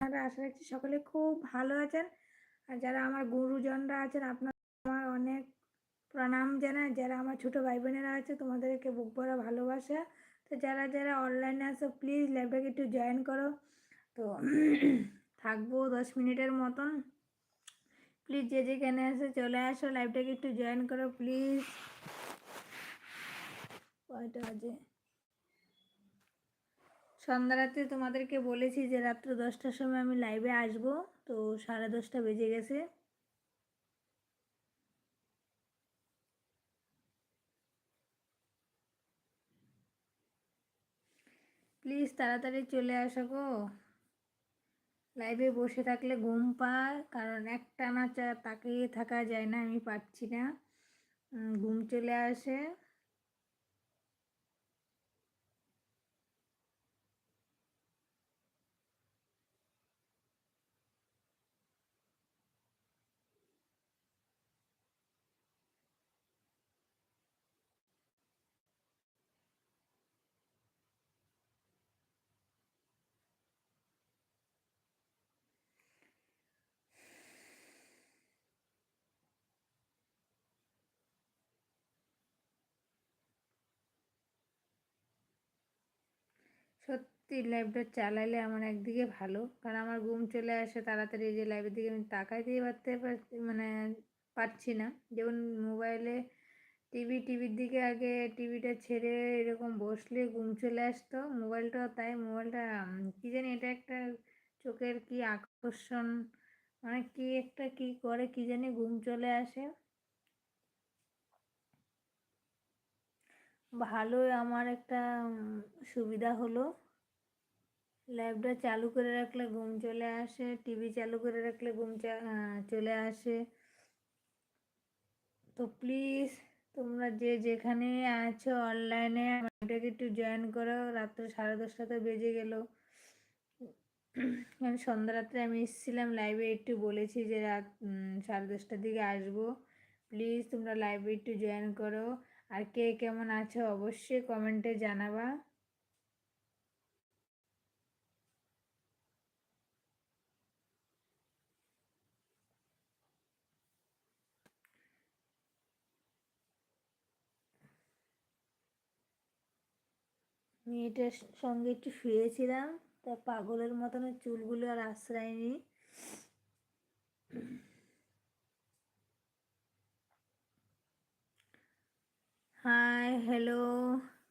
আপনারা আশা রাখছি সকলে খুব ভালো আছেন। আর যারা আমার গুরুজনরা আছেন আপনার আমার অনেক প্রণাম জানাই। যারা আমার ছোটো ভাই বোনেরা আছে, তোমাদেরকে বুক ভরা ভালোবাসা। তো যারা যারা অনলাইনে আসো প্লিজ ল্যাবটাকে একটু জয়েন করো। তো থাকব দশ মিনিটের মতন। প্লিজ যে যেখানে আসে চলে আসো। লাইভটাকে একটু জয়েন করো প্লিজ কয়টা বাজে? সন্ধ্যারাতে তোমাদেরকে বলেছি যে রাত্র দশটার সময় আমি লাইভে আসব, তো সাড়ে দশটা বেজে গেছে। প্লিজ তাড়াতাড়ি চলে আসো গো। লাইভে বসে থাকলে ঘুম পায়, কারণ একটা না চা তাকিয়ে থাকা যায় না, আমি পারছি না। ঘুম চলে আসে। সত্যি লাইভটা চালাইলে আমার একদিকে ভালো। কারণ আমার ঘুম চলে আসে তাড়াতাড়ি যে লাইভের দিকে আমি দিয়ে পারতে পারছি মানে পারছি না। যেমন মোবাইলে টিভি টিভির দিকে আগে টিভিটা ছেড়ে এরকম বসলে ঘুম চলে আসতো। মোবাইলটাও তাই মোবাইলটা কী জানি এটা একটা চোখের কি আকর্ষণ মানে কি একটা কি করে কি জানি ঘুম চলে আসে। ভালোই আমার একটা সুবিধা হলো। ল্যাবটা চালু করে রাখলে ঘুম চলে আসে, টিভি চালু করে রাখলে ঘুম চলে আসে। তো প্লিজ, তোমরা যে যেখানে আছো অনলাইনে আমাদেরকে একটু জয়েন করো। রাত্রে সাড়ে দশটাতে বেজে গেল। সন্ধ্যা রাত্রে আমি এসেছিলাম লাইভে একটু বলেছি যে রাত সাড়ে দশটার দিকে আসব। প্লিজ তোমরা লাইভে একটু জয়েন করো। আর কে কেমন আছো অবশ্যই কমেন্টে জানাবা। মেয়েটার সঙ্গে একটু শুয়েছিলাম, তা পাগলের মতন চুলগুলো আর আশ্রয় নি। হাই হ্যালো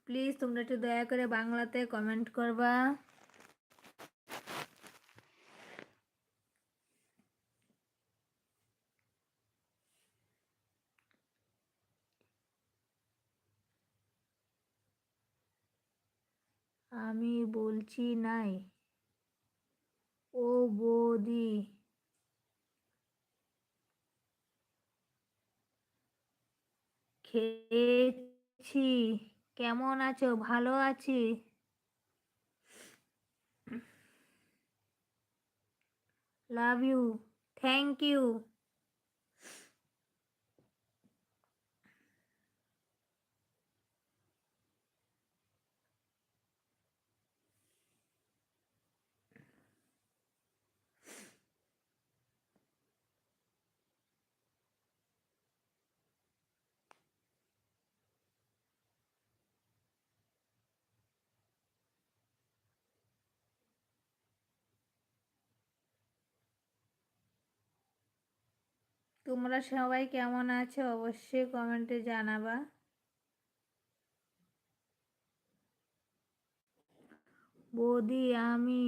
প্লিজ তোমরা একটু দয়া করে বাংলাতে কমেন্ট করবা। আমি বলছি নাই। ও বৌদি। খেয়েছি। কেমন আছো? ভালো আছি? লাভ ইউ থ্যাংক ইউ তোমরা সবাই কেমন আছো অবশ্যই কমেন্টে জানাবা। বৌদি, আমি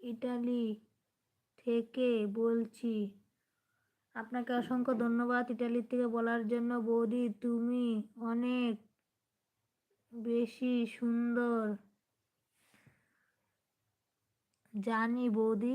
ইটালি থেকে বলছি, আপনাকে অসংখ্য ধন্যবাদ ইটালির থেকে বলার জন্য। বৌদি, তুমি অনেক বেশি সুন্দর। জানি বৌদি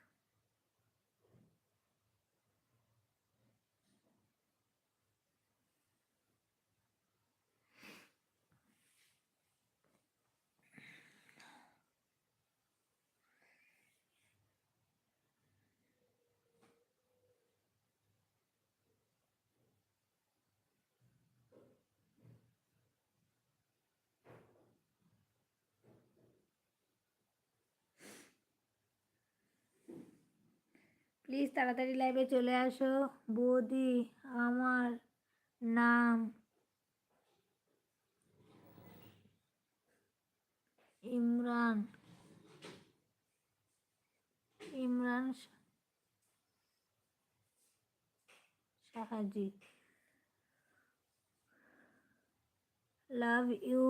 প্লিজ তাড়াতাড়ি লাইভে চলে আসো। বৌদি আমার নাম ইমরান। ইমরান সাহাজি। লাভ ইউ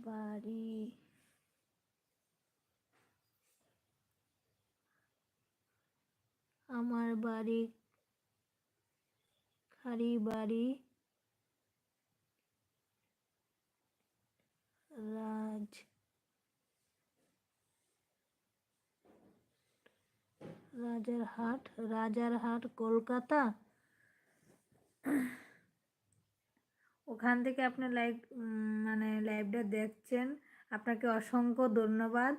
বাড়ি। আমার বাড়ি খালি বাড়ি। রাজ। রাজারহাট রাজারহাট কলকাতা। ওখান থেকে আপনি লাইভ মানে লাইভটা দেখছেন। আপনাকে অসংখ্য ধন্যবাদ।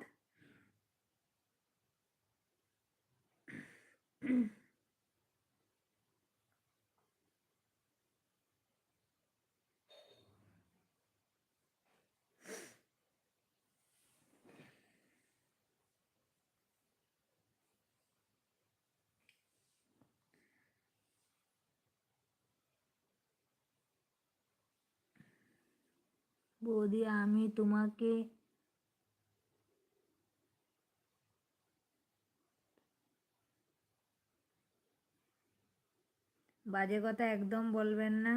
বৌদি আমি তোমাকে বাজে কথা একদম বলবেন না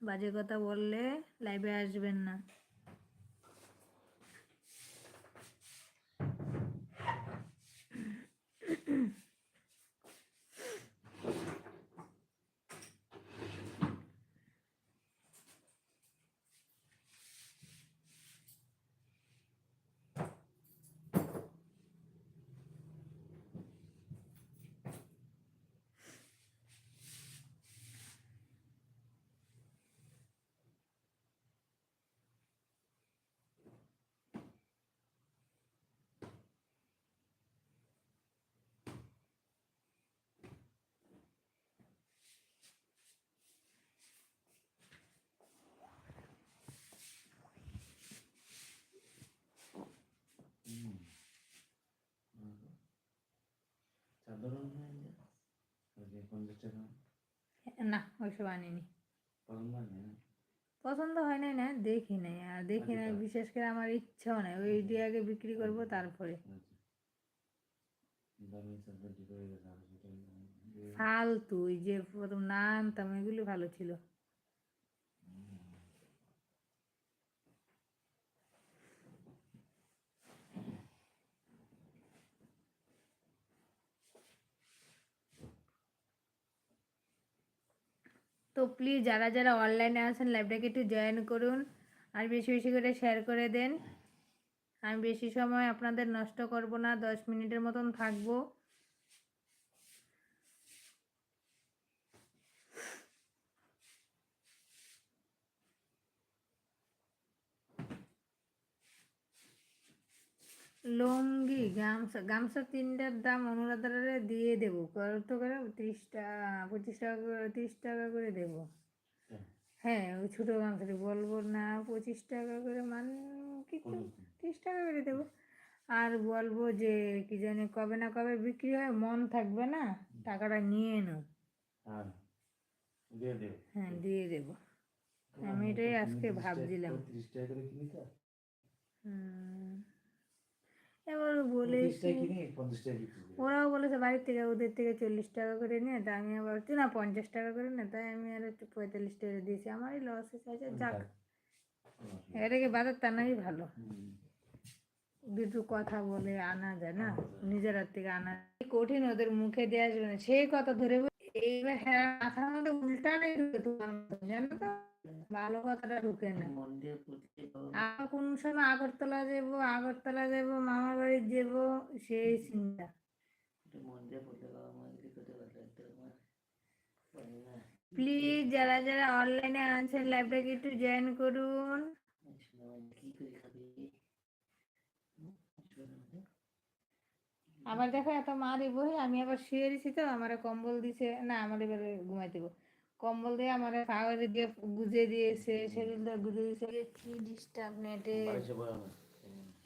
বাজে কথা বললে লাইভে আসবেন না। সাধারণ হয় ওই যে পঞ্চাশ টাকা না ওইসব আনিনি হয় না পছন্দ হয় নাই না দেখি নাই আর দেখি নাই বিশেষ করে আমার ইচ্ছাও নাই ওই দিয়ে আগে বিক্রি করব তারপরে ফালতু ওই যে প্রথম না আনতাম এগুলো ভালো ছিল তো প্লিজ যারা যারা অনলাইনে আছেন লাইভটাকে একটু জয়েন করুন আর বেশি বেশি করে শেয়ার করে দেন। আমি বেশি সময় আপনাদের নষ্ট করব না, দশ মিনিটের মতন থাকব। লুঙ্গি গামছা গামছা তিনটার দাম অনুরাধারে দিয়ে দেবো। কত করে? তিরিশ টাকা পঁচিশ টাকা করে তিরিশ টাকা করে দেবো। হ্যাঁ ওই ছোটো গামছাটি বলব না পঁচিশ টাকা করে মান কিছু তিরিশ টাকা করে দেবো। আর বলব যে কি জানি কবে না কবে বিক্রি হয় মন থাকবে না টাকাটা নিয়ে নাও। আর দিয়ে দেব। হ্যাঁ দিয়ে দেবো। আমি এটাই আজকে ভাবছিলাম। হুম। এবার করি। ওরাও বলেছে বাড়ির থেকে ওদের থেকে চল্লিশ টাকা করে নিয়ে তা আমি আবার না পঞ্চাশ টাকা করে নে তাই আমি আর একটু পঁয়তাল্লিশ টাকা দিয়েছি আমারই লস হয়েছে আচ্ছা যাক। এটাকে বাজার? টানাই ভালো। দুটো কথা বলে আনা যায় না নিজের হাত থেকে আনা কঠিন ওদের মুখে দিয়ে আসবে না সেই কথা ধরে বল- এইবার হ্যাঁ মাথার মধ্যে তোমার জানো তো? ভালো কথাটা ঢুকে না। আর কোন সময় আগরতলা যাব আগরতলা যাব মামার বাড়ি যাব সেই চিন্তা প্লিজ যারা যারা অনলাইনে আছেন লাইভটাকে একটু জয়েন করুন? আবার দেখো এত মারি বই আমি আবার শুয়ে দিছি তো আমার কম্বল দিছে। না আমার এবারে ঘুমাই দেবো কম্বল দিয়ে আমার কাগজে দিয়ে গুজে দিয়েছে সেগুলো গুজে দিয়েছে। কি ডিস্টার্ব নেটে।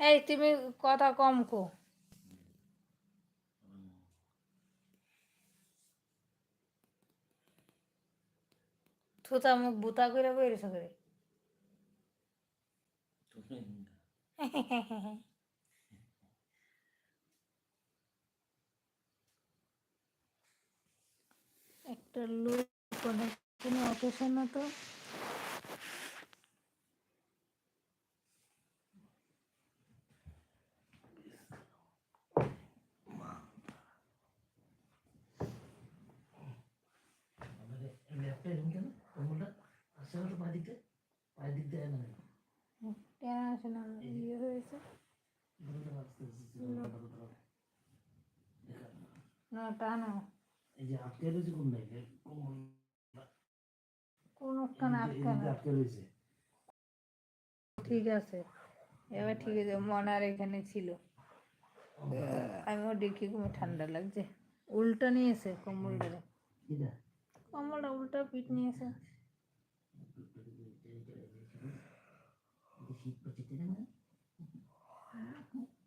এই তুমি কথা কম কো। থুতা মুখ বুতা করে বইরেছে করে একটা লোক কোনো কোনো? অকেশন না তো ইয়ে হয়েছে। না। টানো এই যে আটকে রয়েছে কোন কোন কান আটকে রয়েছে। ঠিক আছে। এবার ঠিক আছে মনার এখানে ছিল। আমিও দেখি খুব ঠান্ডা লাগছে। উল্টা নিয়েছে কম্বলটা কম্বলটা উল্টা পিঠ নিয়েছে।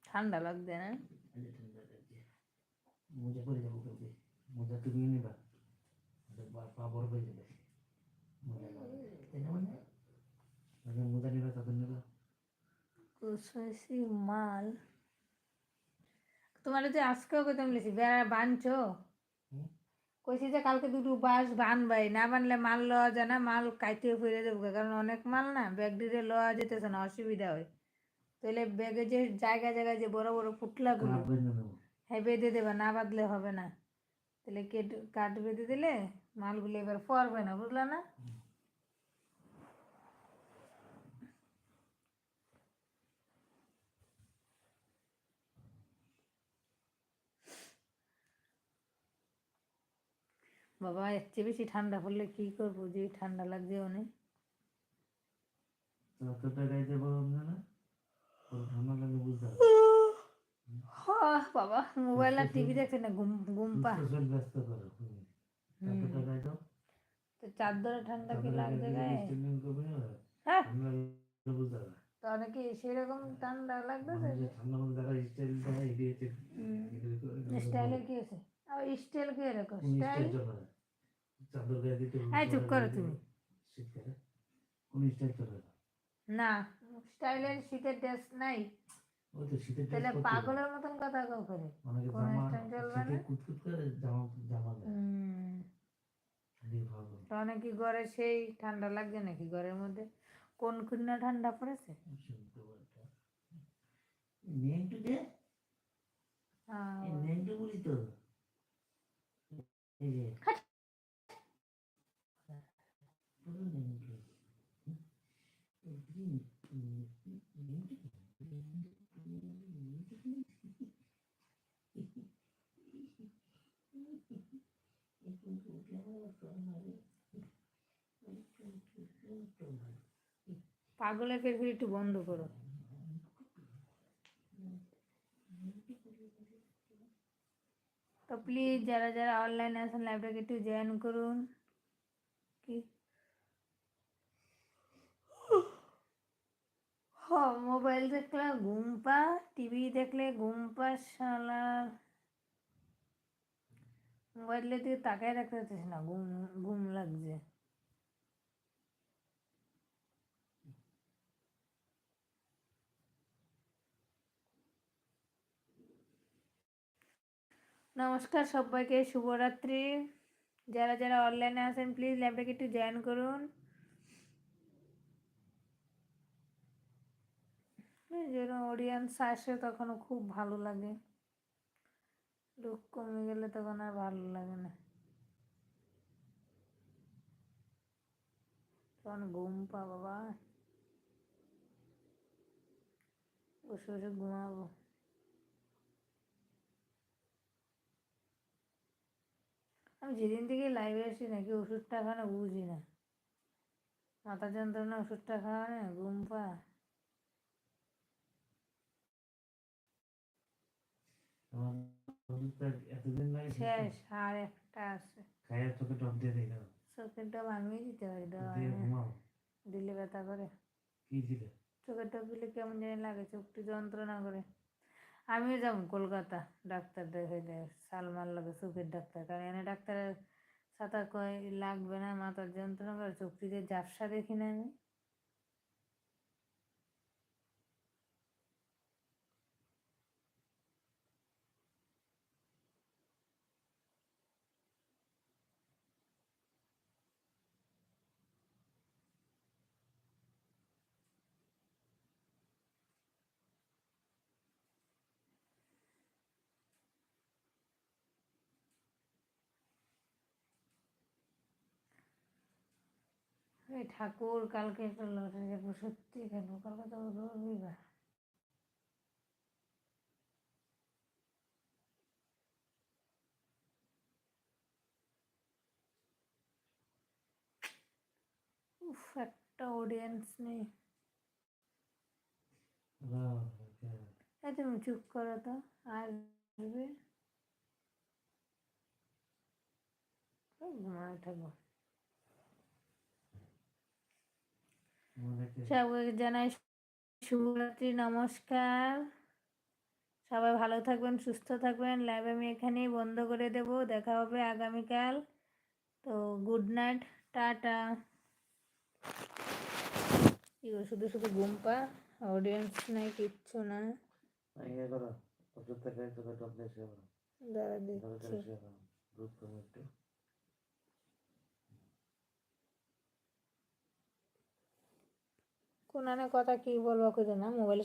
ঠান্ডা লাগছে না? মোজা পরে যাব মোজা তুমি নেবা। পা- পা বড় হয়ে যাবে মাল। তোমার যে আজকেও কইতাম লিছি বেড়া বানছো? কইছি যে কালকে দুটো বাস বানবাই না বানলে মাল লওয়া যায় না মাল কাইতে ফিরে দেবো কারণ অনেক মাল না ব্যাগ দিয়ে লওয়া যেতেছে না অসুবিধা হয়। তাহলে ব্যাগে যে জায়গা জায়গায় যে বড় বড় বেঁধে হ্যাঁ বেঁধে দেবে না বাঁধলে হবে না। তাহলে কেট কাঠ বেঁধে দিলে মালগুলো এবার পড়বে না বুঝলা না? বাবা এর চেয়ে বেশি ঠান্ডা পড়লে কি করব? যে ঠান্ডা লাগছে অনেক। বাবা মোবাইল আর টিভি দেখছে না ঘুম ঘুম পা ব্যস্ত করো তো চার ধরে ঠান্ডা কি লাগছে গায়ে? হ্যাঁ। ঠান্ডা লাগলে বুঝতে হবে তো অনেকে সেরকম ঠান্ডা লাগতেছে মানুষ যে ঠান্ডা মধ্যে দেখা স্টাইল স্টাইলে কি আছে স্টাইল কি এরকম? স্টাইল? স্টাইল না চাদর গায়ে দিতে এই চুপ করো তুমি। শীতকালে কোন স্টাইল চলে না। স্টাইলের শীতের ড্রেস নাই। তাহলে পাগলের মতন কথা কেউ করে। কোন জামা চলবে না? কুচকুচ করে জামা জামা দেয় কি ঘরে সেই ঠান্ডা লাগছে নাকি ঘরের মধ্যে? কোন খুন্না ঠান্ডা পড়েছে শুনতে পারতা নেংটু দে আহ, এই নেংটু বলি তো এই যে পুরো নেংটু হুম? এই কি- উম, নেংটু? পাগলের ফের একটু বন্ধ করো। তো প্লিজ যারা যারা অনলাইনে আছেন লাইভটাকে একটু জয়েন করুন। কি? মোবাইল দেখলে ঘুম পা টিভি দেখলে ঘুম পা শালা। মোবাইলের দিকে তাকায় রাখতে না, ঘুম ঘুম লাগছে। নমস্কার সবাইকে, শুভরাত্রি। যারা যারা অনলাইনে আছেন প্লিজ ল্যাবটাকে একটু জয়েন করুন। যেন অডিয়েন্স আসে তখন খুব ভালো লাগে। লোক কমে গেলে তখন আর ভালো লাগে না। তখন ঘুম পা বাবা। বসে বসে ঘুমাবো। আমি যেদিন থেকে লাইভে আসি নাকি ওষুধটা খাওয়ানো বুঝি না। মাথা যন্ত্রণা ওষুধটা খাওয়ানো ঘুম পা। শেষ আর একটা আছে। চোখে টপ দিয়ে চোখের টপ আমিই দিতে পারি দিলে ব্যাথা করে। কি দিলে? চোখের টপ কেমন জানি লাগে চোখটি যন্ত্রণা করে। আমিও যাব কলকাতা, ডাক্তার দেখাইতে। সালমার লাগে চোখের ডাক্তার। কারণ এনে ডাক্তারের সাঁতার কয় লাগবে না, মাথার যন্ত্রণা করে চোখটিতে ঝাপসা দেখি না আমি। এই ঠাকুর কালকে একটা লটারি যাব সত্যি কেন? কালকে তো রবিবার। উফ একটা অডিয়েন্স নেই। আচ্ছা। এই তুমি চুপ করো তো আসবে? ঘুমায় থাকব সবাইকে জানাই শুভরাত্রি নমস্কার। সবাই ভালো থাকবেন সুস্থ থাকবেন। লাইভ আমি এখানেই বন্ধ করে দেব। দেখা হবে আগামীকাল। তো গুড নাইট টাটা। শুধু শুধু গুম্পা? অডিয়েন্স নাই কিচ্ছু না। দাঁড়া দিচ্ছি। করে শুয়ে পড়ো দুধ কম একটু কোনানে কথা কি বলব খুঁজে না মোবাইল